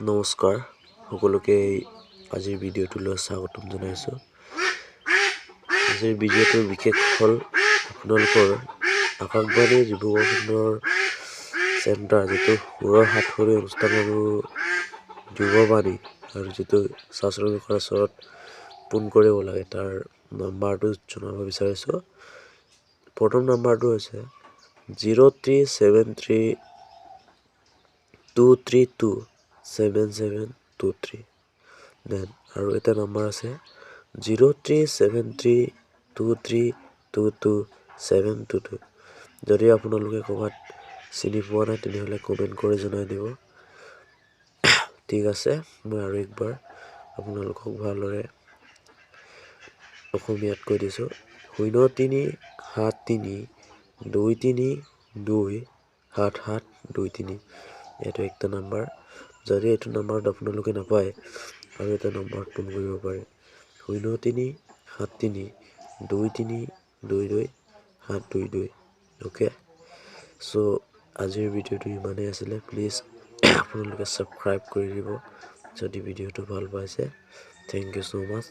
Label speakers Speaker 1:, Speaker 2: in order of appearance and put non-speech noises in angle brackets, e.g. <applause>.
Speaker 1: নমস্কাৰ সকলোকে আজিৰ ভিডিঅ'টোলৈ স্বাগতম জনাইছোঁ। আজিৰ ভিডিঅ'টোৰ বিশেষ হ'ল আপোনালোকৰ আকাশবাণী ডিব্ৰুগড় চেণ্টাৰ যিটো সুৰৰ সাতসৰী অনুষ্ঠান আৰু যুৱবাণী আৰু যিটো চাৰ শ্ৰমিকৰ ওচৰত ফোন কৰিব লাগে তাৰ নাম্বাৰটো জনাব বিচাৰিছোঁ। প্ৰথম নাম্বাৰটো হৈছে zero' three seven three two three two. Seven seven two three then আৰু এটা নাম্বাৰ আছে zero' three seven three two three two two seven two two যদি আপোনালোকে ক'ৰবাত চিনি পোৱা নাই তেনেহ'লে কমেণ্ট কৰি জনাই দিব। <coughs> ঠিক আছে মই আৰু একবাৰ আপোনালোকক ভালদৰে অসমীয়াত কৈ দিছোঁ। শূন্য তিনি সাত তিনি দুই তিনি দুই সাত সাত দুই তিনি। এইটো একটা নাম্বাৰ যদি এইটো নাম্বাৰত আপোনালোকে নাপায় আৰু এটা নম্বৰত ফোন কৰিব পাৰে। শূন্য তিনি সাত তিনি দুই তিনি দুই দুই সাত দুই দুই অ'কে? চ' আজিৰ ভিডিঅ'টো ইমানেই আছিলে। প্লিজ <coughs> আপোনালোকে ছাবস্ক্ৰাইব কৰি দিব যদি ভিডিঅ'টো ভাল পাইছে। Thank you so much